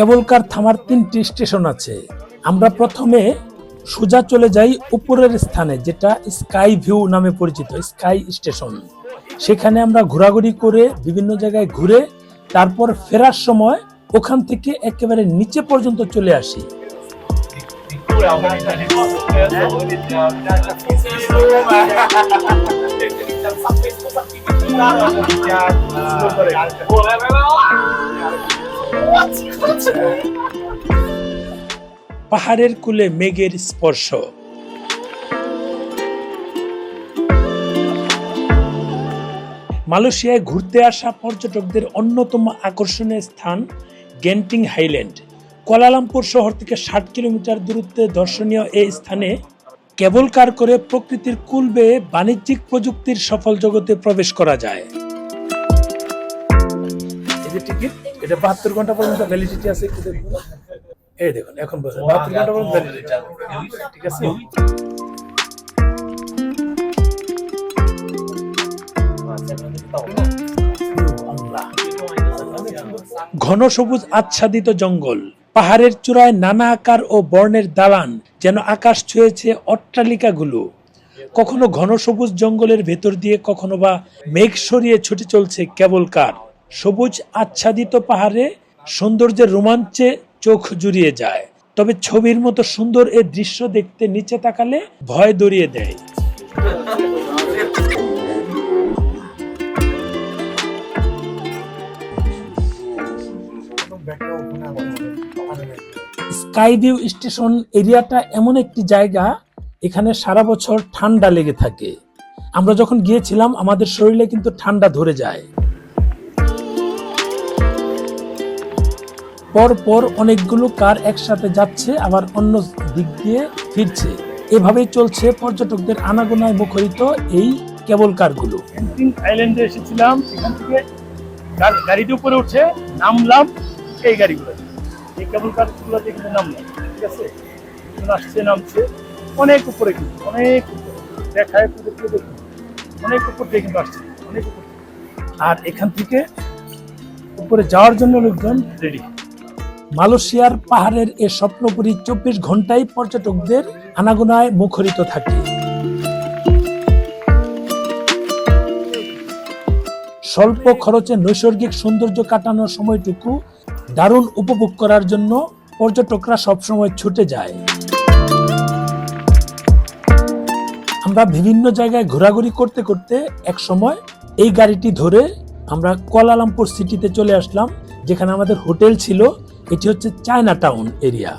কেবল কার থামার তিনটি স্টেশন আছে। আমরা প্রথমে সোজা চলে যাই উপরের স্থানে, যেটা স্কাই ভিউ নামে পরিচিত, স্কাই স্টেশন। সেখানে আমরা ঘোরাঘুরি করে বিভিন্ন জায়গায় ঘুরে তারপর ফেরার সময় ওখান থেকে একেবারে নিচে পর্যন্ত চলে আসি। পাহাড়ের কুলে মেঘের স্পর্শ। মালয়েশিয়ায় ঘুরতে আসা পর্যটকদের অন্যতম আকর্ষণীয় স্থান গেন্টিং হাইল্যান্ড। কোয়ালালামপুর শহর থেকে ষাট কিলোমিটার দূরত্বে দর্শনীয় এই স্থানে কেবল কার করে প্রকৃতির কুল বেয়ে বাণিজ্যিক প্রযুক্তির সফল জগতে প্রবেশ করা যায়। টিকিট এটা বাহাত্তর ঘণ্টা পর্যন্ত ভ্যালিডিটি আছে একটু দেখুন। এই দেখুন, এখন বাহাত্তর ঘণ্টা পর্যন্ত ভ্যালিডিটি ঠিক আছে? ঘন সবুজ আচ্ছাদিত জঙ্গল, পাহাড়ের চূড়ায় নানা আকার ও বর্ণের দালান যেন আকাশ ছুঁয়েছে অট্টালিকাগুলো। কখনো ঘন সবুজ জঙ্গলের ভেতর দিয়ে কখনো বা মেঘ সরিয়ে ছুটে চলছে কেবল কার। সবুজ আচ্ছাদিত পাহাড়ে সৌন্দর্যের রোমাঞ্চে চোখ জুড়িয়ে যায়। তবে ছবির মতো সুন্দর এ দৃশ্য দেখতে নিচে তাকালে ভয় দড়িয়ে দেয়। স্কাই ভিউ স্টেশন এরিয়াটা এমন একটি জায়গা, এখানে সারা বছর ঠান্ডা লেগে থাকে। আমরা যখন গিয়েছিলাম, আমাদের শরীরে কিন্তু ঠান্ডা ধরে যায়। পর পর অনেকগুলো কার একসাথে যাচ্ছে আবার অন্য দিক দিয়ে ফিরছে। এভাবেই চলছে পর্যটকদের আনাগোনায় মুখরিত এই কেবল কারগুলো। আইল্যান্ডে এসেছিলাম এখান থেকে গা- গাড়িতে উপরে উঠে নামলাম এই গাড়িগুলো। এই কেবল কারগুলো এখানে নামলাম ঠিক আছে? আসছে নামছে অনেক উপরে কিন্তু অনেক উপরে। দেখায় অনেক উপর দিয়ে কিন্তু আসছে অনেক উপর। আর এখান থেকে উপরে যাওয়ার জন্য লোকজন রেডি মালয়েশিয়ার পাহাড়ের এ স্বপ্নপুরী চব্বিশ ঘন্টায় পর্যটকদের আনাগোনায় মুখরিত থাকে। স্বল্প খরচে নৈসর্গিক সৌন্দর্য কাটানোর সময়টুকু দারুণ উপভোগ করার জন্য পর্যটকরা সবসময় ছুটে যায়। আমরা বিভিন্ন জায়গায় ঘোরাঘুরি করতে করতে এক সময় এই গাড়িটি ধরে আমরা কোয়ালালামপুর সিটিতে চলে আসলাম, যেখানে আমাদের হোটেল ছিল। এটি হচ্ছে চায়না টাউন এরিয়া।